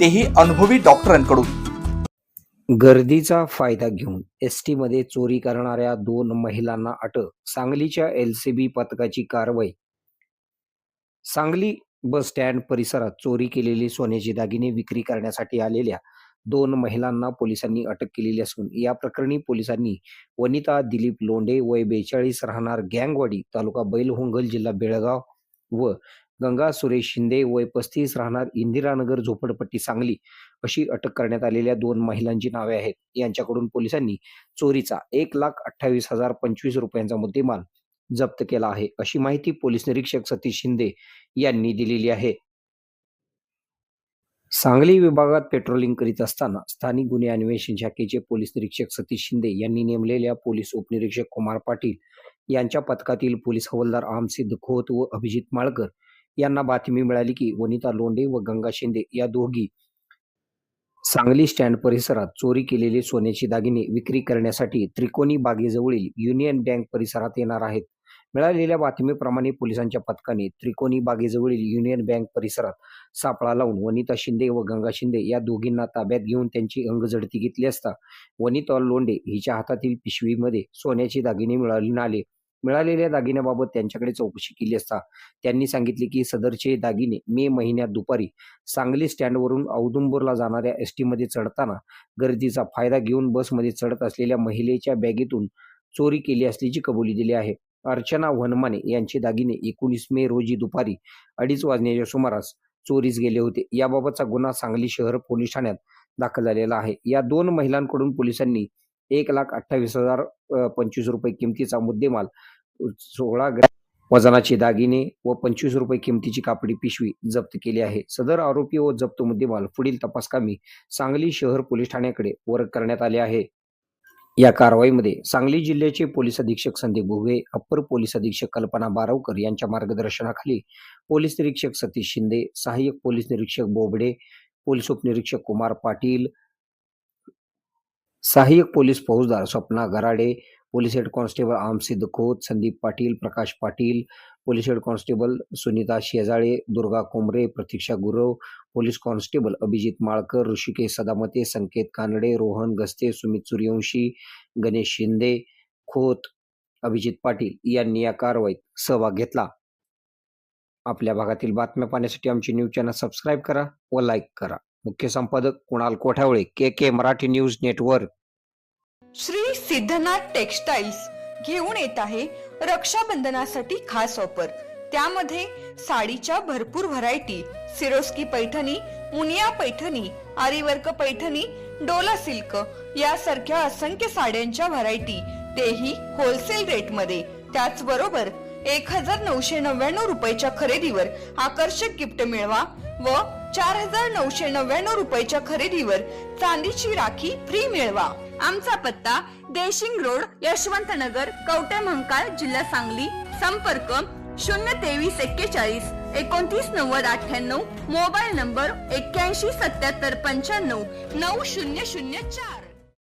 तेही अनुभवी डॉक्टरांकडून. गर्दीचा फायदा घेऊन एस टी मध्ये चोरी करणाऱ्या दोन महिलांना अटक सांगलीच्या एलसीबी पथकाची कारवाई. सांगली बस स्टँड परिसरात चोरी केलेले सोन्याचे दागिने विक्री करण्यासाठी आलेल्या दोन महिलांना पोलिसांनी अटक केलेली असून या प्रकरणी पोलिसांनी वनिता दिलीप लोंढे वय बेचाळीस राहणार गँगवाडी तालुका बैलहोंगल जिल्हा बेळगाव व गंगा सुरेश शिंदे वय पस्तीस राहणार इंदिरानगर झोपडपट्टी सांगली अशी अटक करण्यात आलेल्या दोन महिलांची नावे आहेत. यांच्याकडून पोलिसांनी चोरीचा एक लाख अठ्ठावीस हजार पंचवीस रुपयांचा मुद्देमाल जप्त केला आहे अशी माहिती पोलीस निरीक्षक सतीश शिंदे यांनी दिलेली आहे. सांगली विभागात पेट्रोलिंग करीत असताना स्थानिक गुन्हे अन्वेषण शाखेचे पोलीस निरीक्षक सतीश शिंदे यांनी नेमलेल्या पोलीस उपनिरीक्षक कुमार पाटील यांच्या पथकातील पोलीस हवालदार आमसिद्ध खोत व अभिजित माळकर यांना बातमी मिळाली की वनिता लोंढे व गंगा शिंदे या दोघी सांगली स्टँड परिसरात चोरी केलेले सोन्याचे दागिने विक्री करण्यासाठी त्रिकोणी बागेजवळील युनियन बँक परिसरात येणार आहेत. मिळालेल्या बातमीप्रमाणे पोलिसांच्या पथकाने त्रिकोणी बागेजवळील युनियन बँक परिसरात सापळा लावून वनिता शिंदे व गंगा शिंदे या दोघींना ताब्यात घेऊन त्यांची अंगझडती घेतली असता वनिता लोंडे हिच्या हातातील पिशवीमध्ये सोन्याचे दागिने मिळाले नाले मिळालेल्या दागिन्याबाबत त्यांच्याकडे चौकशी केली असता त्यांनी सांगितले की सदरचे दागिने मे महिन्यात दुपारी सांगली स्टँडवरून औदुंबूरला जाणाऱ्या एस टीमध्ये चढताना गर्दीचा फायदा घेऊन बसमध्ये चढत असलेल्या महिलेच्या बॅगेतून चोरी केली असल्याची कबुली दिली आहे. अर्चना वनमाने यांचे दागिने एकोणीस मे रोजी दुपारी अडीच वाजण्याच्या सुमारास चोरीस गेले होते. याबाबतचा गुन्हा सांगली शहर पोलीस ठाण्यात दाखल झालेला आहे. या दोन महिलांकडून पोलिसांनी एक लाख अठ्ठावीस हजार पंचवीस रुपये किमतीचा मुद्देमाल. सोळा ग्रॅम वजनाचे दागिने व पंचवीस रुपये किमतीची कापडी पिशवी जप्त केली आहे. सदर आरोपी व जप्त मुद्देमाल पुढील तपासकामी सांगली शहर पोलीस ठाण्याकडे वर्ग करण्यात आले आहे. या कारवाईमध्ये सांगली जिल्ह्याचे पोलीस अधीक्षक संदीप भुगे अप्पर पोलीस अधीक्षक कल्पना बारावकर यांच्या मार्गदर्शनाखाली पोलीस निरीक्षक सतीश शिंदे सहाय्यक पोलीस निरीक्षक बोबडे पोलीस उपनिरीक्षक कुमार पाटील सहाय्यक पोलीस फौजदार Swapna Garade police head constable Amsiddha Khot Sandeep Patil Prakash Patil police head constable Sunita Shejale Durga Kombare Pratiksha Gurav police constable Abhijit Malkar Hrishikesh Sadamate Sanket Kanade Rohan Gaste Sumit Suryavanshi Ganesh Shinde Khot Abhijit Patil यांनी या कारवाईत सहभाग घेतला. आपल्या भागातील बातम्या पाहण्यासाठी आमचे न्यूज चॅनल सबस्क्राईब करा व लाईक करा. मुख्य संपादक Kunal Kothavale K K Marathi news network. Shri Siddhanath textiles घेऊन येत आहे रक्षाबंधनासाठी खास ऑफर. त्यामध्ये साडीच्या भरपूर व्हरायटी सिरोस्की पैठणी मुनिया पैठणी आरीवर्क पैठणी डोला सिल्क यासारख्या असंख्य साड्यांच्या व्हरायटी तेही होलसेल रेटमध्ये त्याचबरोबर एक हजार नऊशे नव्याण्णव रुपयाच्या खरेदीवर आकर्षक गिफ्ट मिळवा व चार हजार नऊशे नव्याण्णव रुपयाच्या खरेदीवर चांदीची राखी फ्री मिळवा. आमचा पत्ता देशिंग रोड यशवंत नगर कवटे महंकाळ जिल्हा सांगली. संपर्क शून्य तेवीस एक्केचाळीस एकोणतीस नव्वद अठ्ठ्याण्णव. मोबाईल नंबर एक्क्याऐंशी सत्याहत्तर पंच्याण्णव नऊ शून्य शून्य चार.